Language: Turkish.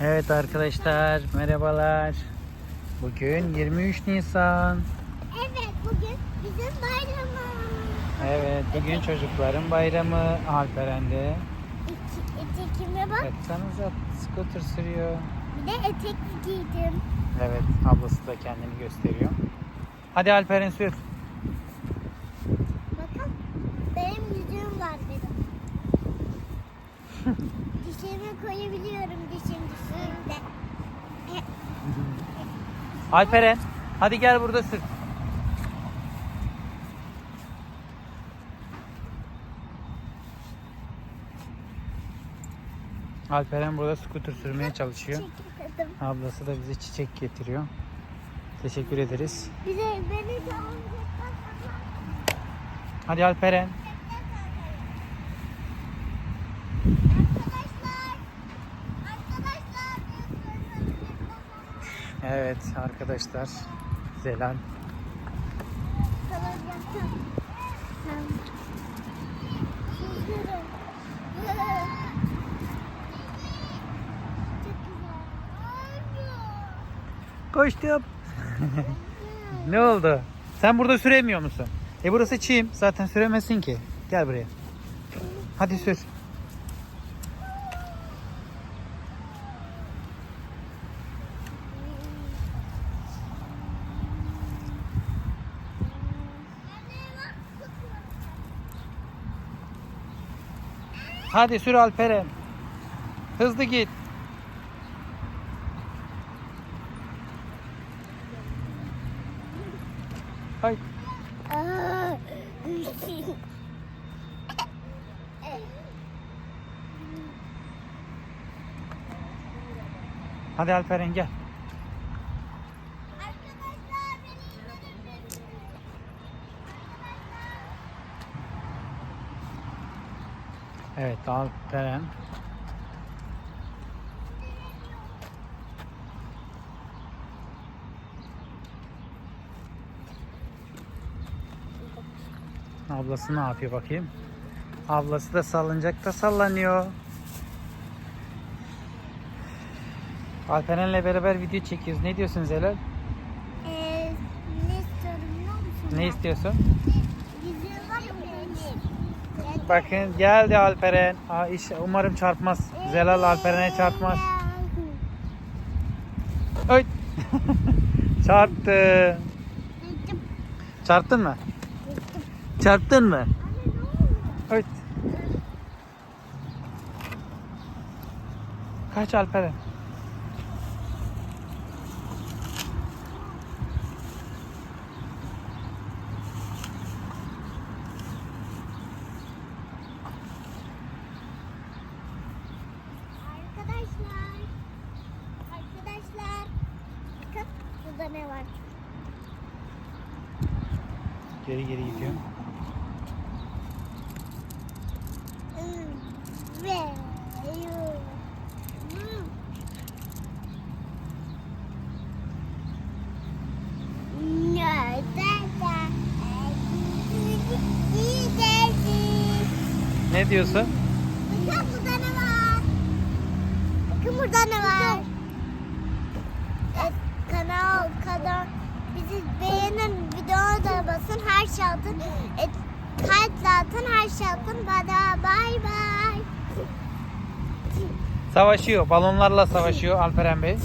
Evet arkadaşlar merhabalar. Bugün 23 Nisan. Evet bugün bizim bayramımız. Evet bugün çocukların bayramı Alperen'de. Etekime bak. Baksanıza scooter sürüyor. Bir de etek giydim. Evet ablası da kendini gösteriyor. Hadi Alperen sür. Bakın benim yüzüğüm var benim. Dişlerime koyabiliyorum dişim dişimde. Alperen hadi gel burada sür. Alperen burada scooter sürmeye çalışıyor. Ablası da bize çiçek getiriyor. Teşekkür ederiz. Bir de beni de Hadi Alperen. Arkadaşlar. Arkadaşlar. Evet arkadaşlar. Güzel. Koştum. ne oldu? Sen burada süremiyor musun? E burası çim. Zaten süremezsin ki. Gel buraya. Hadi sür. Hadi sür Alperen. Hızlı git. Hay. Hadi Alperen gel. Arkadaşlar beni indirin. Evet Alperen. Ablası ne yapıyor bakayım? Ablası da salıncakta sallanıyor. Alperen'le beraber video çekiyoruz. Ne diyorsun Zelal? Ee, ne istiyorum biliyor musun? Ne istiyorsun? Bakın geldi Alperen. Aa, iş, umarım çarpmaz. Zelal Alperen'e çarpmaz. Oy. Çarptı. Çarptın mı? Çarptın mı? Evet. Kaç Alperen? Arkadaşlar. Arkadaşlar. Bakın burada ne var? Geri geri gidiyor. Hmm, Ve. Ne diyorsun? Bakın burada ne var? Bakın burada ne var? Kanal, kanal. Bizi beğenin, videoya da basın, her şey atın. Evet, kalp atın, her şey atın. Bana bay bay. Savaşıyor. Balonlarla savaşıyor Alperen Bey.